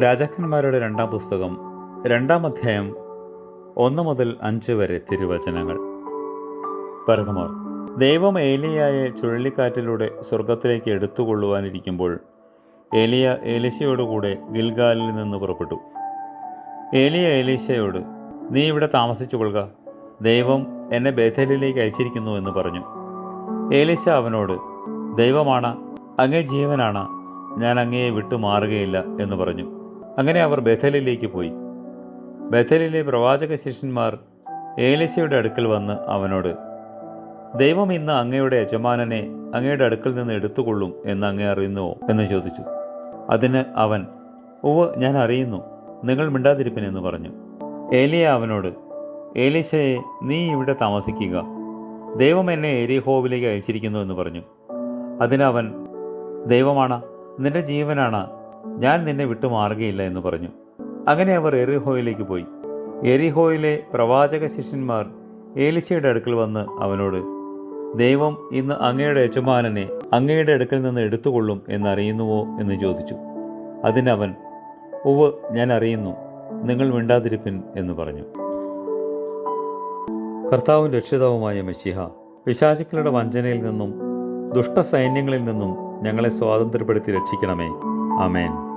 രാജാക്കന്മാരുടെ രണ്ടാം പുസ്തകം രണ്ടാം അധ്യായം ഒന്ന് മുതൽ അഞ്ച് വരെ തിരുവചനങ്ങൾ. പറകുമോർ ദൈവം ഏലിയായെ ചുഴലിക്കാറ്റിലൂടെ സ്വർഗത്തിലേക്ക് എടുത്തുകൊള്ളുവാനിരിക്കുമ്പോൾ ഏലിയ ഏലിശയോടുകൂടെ ഗിൽഗാലിൽ നിന്ന് പുറപ്പെട്ടു. ഏലിയ ഏലീശയോട് നീ ഇവിടെ താമസിച്ചു കൊള്ളുക. ദൈവം എന്നെ ബേഥലിലേക്ക് അയച്ചിരിക്കുന്നു എന്ന് പറഞ്ഞു. ഏലീശ അവനോട് ദൈവമാണ് അങ്ങേ ജീവനാണ്. ഞാൻ അങ്ങയെ വിട്ടു മാറുകയില്ല എന്ന് പറഞ്ഞു. അങ്ങനെ അവർ ബഥലിലേക്ക് പോയി. ബഥലിലെ പ്രവാചക ശിഷ്യന്മാർ ഏലിശയുടെ അടുക്കൽ വന്ന് അവനോട് ദൈവം ഇന്ന് അങ്ങയുടെ യജമാനനെ അങ്ങയുടെ അടുക്കൽ നിന്ന് എടുത്തുകൊള്ളും എന്ന് അങ്ങേ അറിയുന്നുവോ? എന്ന് ചോദിച്ചു. അതിന് അവൻ ഉവ് ഞാൻ അറിയുന്നു. നിങ്ങൾ മിണ്ടാതിരിപ്പിനെന്ന് പറഞ്ഞു. ഏലിയ അവനോട് ഏലിശയെ നീ ഇവിടെ താമസിക്കുക. ദൈവം എന്നെ എരിഹോവിലേക്ക് അയച്ചിരിക്കുന്നു എന്ന് പറഞ്ഞു. അതിനവൻ ദൈവമാണ് നിന്റെ ജീവനാണ് ഞാൻ നിന്നെ വിട്ടു മാറുകയില്ല എന്ന് പറഞ്ഞു. അങ്ങനെ അവർ എറിഹോയിലേക്ക് പോയി. എരിഹോയിലെ പ്രവാചക ശിഷ്യന്മാർ ഏലിശയുടെ അടുക്കൽ വന്ന് അവനോട് ദൈവം ഇന്ന് അങ്ങയുടെ യജമാനനെ അങ്ങയുടെ അടുക്കൽ നിന്ന് എടുത്തുകൊള്ളും എന്നറിയുന്നുവോ എന്ന് ചോദിച്ചു. അതിനവൻ ഉവ് ഞാൻ അറിയുന്നു. നിങ്ങൾ മിണ്ടാതിരിപ്പിൻ എന്ന് പറഞ്ഞു. കർത്താവും രക്ഷിതാവുമായ മെസ്സിഹ പിശാചുക്കളുടെ വഞ്ചനയിൽ നിന്നും ദുഷ്ടസൈന്യങ്ങളിൽ നിന്നും ഞങ്ങളെ സ്വാതന്ത്ര്യപ്പെടുത്തി രക്ഷിക്കണമേ. Amen.